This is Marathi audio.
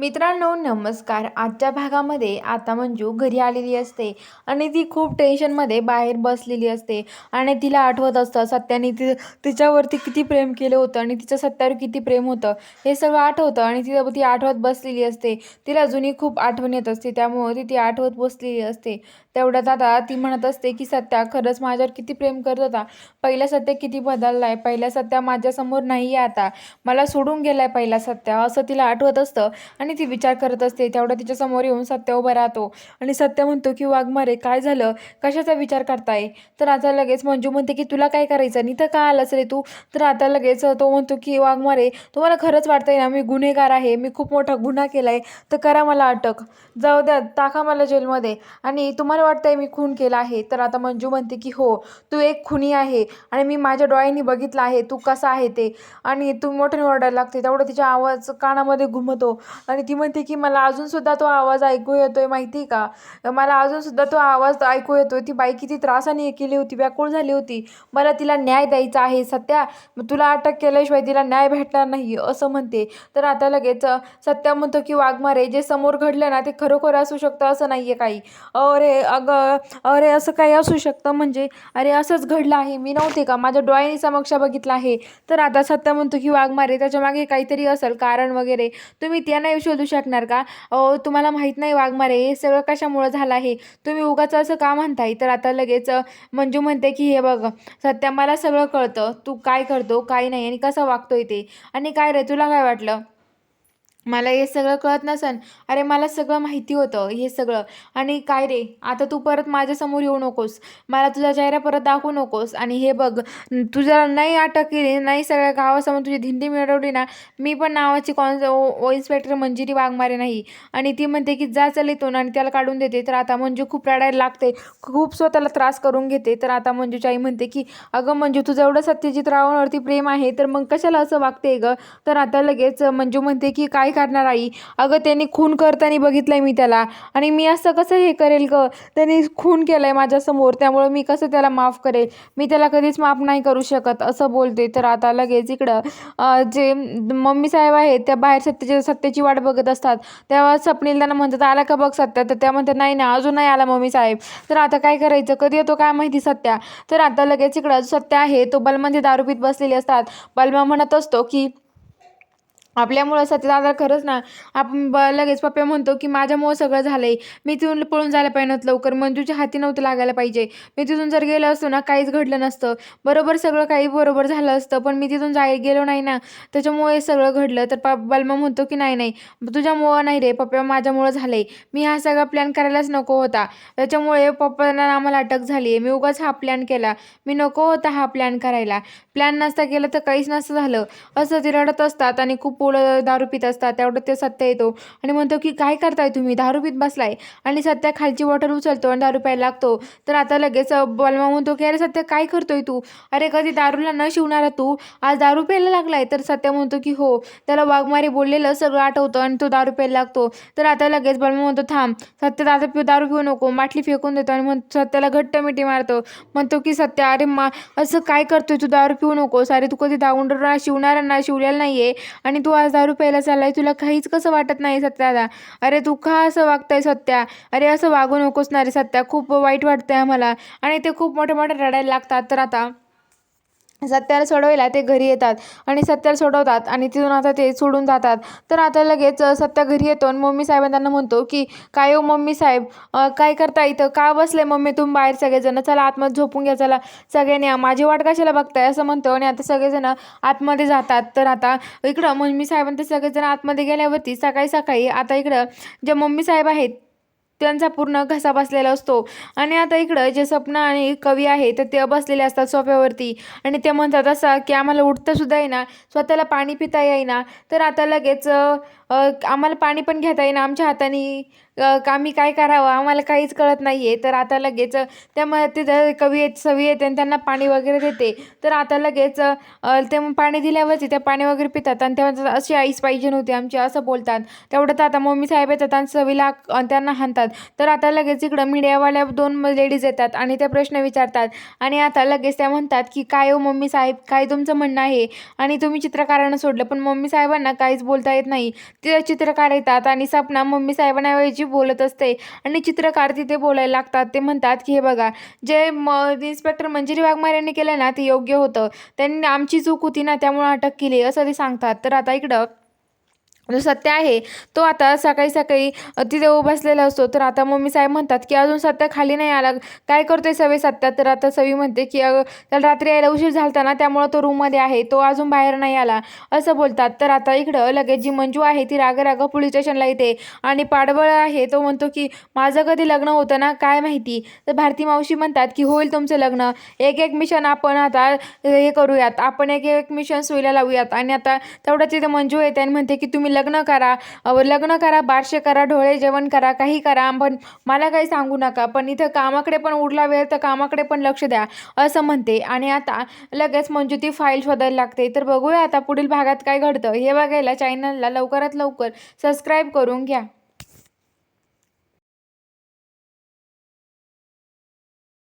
मित्रांनो नमस्कार. आजच्या भागामध्ये आता मंजू घरी आलेली असते आणि ती खूप टेन्शनमध्ये बाहेर बसलेली असते आणि तिला आठवत असतं सत्याने ती तिच्यावरती किती प्रेम केलं होतं आणि तिचं सत्यावर किती प्रेम होतं हे सगळं आठवतं आणि तिला ती आठवत बसलेली असते. तिला जुनी खूप आठवण येत असते त्यामुळे ती ती आठवत बसलेली असते. तेवढ्यात आता ती म्हणत असते की सत्या खरंच माझ्यावर किती प्रेम करत होता. पहिला सत्या किती बदलला आहे पहिला सत्या माझ्यासमोर नाही आहे आता. मला सोडून गेला आहे पहिला सत्या असं तिला आठवत असतं. आणि ती विचार करत असते. तेवढं तिच्यासमोर येऊन सत्य उभा राहतो. आणि सत्य म्हणतो की वाघमारे काय झालं? कशाचा विचार करताय? तर आता लगेच मंजू म्हणते की तुला काय करायचं? आणि तर का आलास रे तू? तर आता लगेच तो म्हणतो की वाघमारे तुम्हाला खरंच वाटतंय ना मी गुन्हेगार आहे. मी खूप मोठा गुन्हा केला आहे तर करा मला अटक. जाऊ द्या टाका मला जेलमध्ये. आणि तुम्हाला वाटतंय मी खून केला आहे? तर आता मंजू म्हणते की हो तू एक खुनी आहे. आणि मी माझ्या डोळ्यांनी बघितलं आहे. तू कसा आहे ते? आणि तू मोठ्याने ओरडायला लागते. तेवढं तिचा आवाज कानामध्ये घुमतो. आणि ती म्हणते की मला अजूनसुद्धा तो आवाज ऐकू येतोय माहिती आहे का मला अजूनसुद्धा तो आवाज ऐकू येतोय. ती बाई किती त्रासाने केली होती व्याकुळ झाली होती. मला तिला न्याय द्यायचा आहे सत्या. तुला अटक केल्याशिवाय तिला न्याय भेटणार नाही असं म्हणते. तर आता लगेच सत्या म्हणतो की वाघमारे जे समोर घडलं ना ते खरोखर असू शकतं असं नाही आहे काही. अरे अगं अरे असं काही असू शकतं म्हणजे? अरे असंच घडलं आहे. मी नव्हते का? माझ्या डोळ्यांनी समक्ष बघितलं आहे. तर आता सत्य म्हणतो की वाघमारे त्याच्यामागे काहीतरी असेल कारण वगैरे. तुम्ही त्या नाही शोधू शकणार का? अहो तुम्हाला माहीत नाही वाघमारे हे सगळं कशामुळं झालं आहे? तुम्ही उगाच असं का म्हणताय? तर आता लगेच मंजू म्हणते की हे बघ सत्या मला सगळं कळतं. तू काय करतो काय नाही आणि कसं वागतोय ते? आणि काय रे तुला काय वाटलं? मला हे सगळं कळत नसन. अरे मला सगळं माहिती होतं हे सगळं. आणि काय रे आता तू परत माझ्यासमोर येऊ नकोस. मला तुझा चेहरा परत दाखवू नकोस. आणि हे बघ तुझ्या नाही अटक केली नाही सगळ्या गावासमोर तुझी धिंडी मिळवली ना मी पण नावाची कॉन्स ओ इन्स्पेक्टर मंजिरी वाघमारे नाही. आणि ती म्हणते की जा चल इथून आणि त्याला काढून देते. तर आता मंजू खूप रडायला लागते. खूप स्वतःला त्रास करून घेते. तर आता मंजूची आई म्हणते की अगं मंजू तुझं एवढं सत्यजित रावांवरती प्रेम आहे तर मग कशाला असं वागते गं? तर आता लगेच मंजू म्हणते की काय काय करणार आई. अगं त्यांनी खून करताना बघितलंय मी त्याला. आणि मी असं कसं हे करेल ग? त्यांनी खून केलंय माझ्यासमोर. त्यामुळं मी कसं त्याला माफ करेल? मी त्याला कधीच माफ नाही करू शकत असं बोलते. तर आता लगेच इकडं जे मम्मी साहेब आहेत त्या बाहेर सत्याची सत्याची वाट बघत असतात. तेव्हा स्वप्नील त्यांना म्हणतात आला का बघ सत्या? तर त्या म्हणतात नाही ना अजून नाही आला मम्मी साहेब. तर आता काय करायचं? कधी येतो काय माहिती सत्या? तर आता लगेच इकडं सत्य आहे. तो बलमध्ये दारू पीत बसलेले असतात. बलमा म्हणत असतो की आपल्यामुळं सत्यदादा खरंच ना आपण ब लगेच पप्पा म्हणतो की माझ्यामुळं सगळं झालं आहे मी तिथून पळून जायला पाहिजे नव्हतं लवकर. मंजूच्या हाती नव्हतं लागायला पाहिजे. मी तिथून जर गेलो असतो ना काहीच घडलं नसतं. बरोबर सगळं काही बरोबर झालं असतं पण मी तिथून जाय गेलो नाही ना त्याच्यामुळे सगळं घडलं. तर पा बलमा म्हणतो की नाही नाही तुझ्यामुळं नाही रे पप्पा माझ्यामुळं झालं आहे मी हा सगळा प्लॅन करायलाच नको होता. त्याच्यामुळे पप्पांना आम्हाला अटक झाली आहे मी उगाच हा प्लॅन केला. मी नको होता हा प्लॅन करायला. प्लॅन नसता केलं तर काहीच नसतं झालं. असं ते रडत असतात आणि खूप पोळं दारू पित असतात तेवढं ते सत्य येतो. आणि म्हणतो की काय करताय तुम्ही? दारू पित बसलाय. आणि सत्या खालची वॉटर उचलतो आणि दारू प्यायला लागतो. तर आता लगेच बलमा म्हणतो की अरे सत्या काय करतोय तू? अरे कधी दारूला न शिवणारा तू? आज दारू प्यायला लागलाय. तर सत्या म्हणतो की हो. त्याला वाघमारे बोललेलं सगळं आठवतं आणि तो दारू प्यायला लागतो. तर आता लगेच बलमा म्हणतो थांब. सत्य दादा पिऊ दारू पिऊ नको. माटली फेकून देतो. आणि म्हणतो सत्याला घट्ट मिठी मारतो. म्हणतो की सत्या अरे मा असं काय करतोय तू? दारू पिऊ नकोस. अरे तू कधी दाऊंडर शिवणारा ना शिवलेला नाहीये. आणि तू आज दारू प्यायला चाललाय तुला काहीच कसं वाटत नाही सत्याला? अरे तू का असं वागताय सत्या? अरे असं वागू नकोस ना रे सत्या खूप वाईट वाटतंय आम्हाला. आणि ते खूप मोठे मोठे रडायला लागतात. तर आता सत्याला सोडवायला ते घरी येतात आणि सत्याला सोडवतात आणि तिथून आता ते सोडून जातात. तर आता लगेच सत्या घरी येतो आणि मम्मी साहेबांना त्यांना म्हणतो की काय हो मम्मी साहेब? काय करता इथं? का बसले मम्मी तुम्ही बाहेर सगळेजण? चला आतमध्ये झोपून घ्या चला सगळ्यांनी माझी वाट कशाला बघताय? असं म्हणतो आणि आता सगळेजण आतमध्ये जातात. तर आता इकडं मम्मी साहेबांना ते सगळेजण आतमध्ये गेल्यावरती सकाळी सकाळी आता इकडं जे मम्मी साहेब आहेत त्यांचा पूर्ण घसा बसलेला असतो. आणि आता इकडं जे सपना आणि कवी आहे तर ते बसलेले असतात सोफ्यावरती. आणि ते म्हणतात असं की आम्हाला उठता सुद्धा येईना स्वतःला पाणी पिता येईना. तर आता लगेच आम्हाला पाणी पण घेता येईना. आमच्या हाताने का आम्ही काय करावं? आम्हाला काहीच कळत नाही आहे तर आता लगेच त्यामुळे ते कवी आहेत सवी येते आणि त्यांना पाणी वगैरे देते. तर आता लगेच ते मग पाणी दिल्यावरती त्या पाणी वगैरे पितात आणि तेव्हा अशी आईस पाहिजे नव्हती आमची असं बोलतात. तेवढं आता मम्मी साहेब येतात आणि सवीला त्यांना हाणतात. तर आता लगेच इकडं मीडियावाल्या दोन लेडीज येतात आणि त्या प्रश्न विचारतात. आणि आता लगेच त्या म्हणतात की काय हो मम्मी साहेब? काय तुमचं म्हणणं आहे? आणि तुम्ही चित्रकारानं सोडलं पण मम्मी साहेबांना काहीच बोलता येत नाही. तिथे चित्रकार येतात आणि सपना मम्मी साहेबांऐवजी बोलत असते. आणि चित्रकार तिथे बोलायला लागतात. ते म्हणतात की हे बघा जे म इन्स्पेक्टर मंजिरी वाघमारे यांनी केलं ना ते योग्य होतं. त्यांनी आमची चूक होती ना त्यामुळे अटक केली असं ते सांगतात. तर आता इकडं सत्य आहे तो आता सकाळी सकाळी तिथे उभासलेला असतो. तर आता मम्मी साहेब म्हणतात की अजून सत्य खाली नाही आला. काय करतोय सवी सत्या? तर आता सवी म्हणते की त्याला रात्री यायला उशीर झालता ना त्यामुळं तो रूममध्ये आहे. तो अजून बाहेर नाही आला. असं बोलतात. तर आता इकडं लगेच जी मंजू आहे ती राग राग पोलीस स्टेशनला येते. आणि पाडवळ आहे तो म्हणतो की माझं कधी लग्न होतं ना काय माहिती? तर भारती मावशी म्हणतात की होईल तुमचं लग्न. एक एक मिशन आपण आता हे करूयात. आपण एक एक मिशन सुईला लावूयात. आणि आता तेवढं तिथे मंजू येते आणि म्हणते की तुम्ही लग्न करा लग्न करा बारशे करा ढोळे जेवण करा काही करा पण मला काही सांगू नका. पण इथं कामाकडे पण उरला वेळ तर कामाकडे पण लक्ष द्या असं म्हणते. आणि आता लगेच मंजुती फाईल शोधायला लागते. तर बघूया आता पुढील भागात काय घडतं. हे बघायला चॅनलला लवकरात लवकर सबस्क्राईब करून घ्या.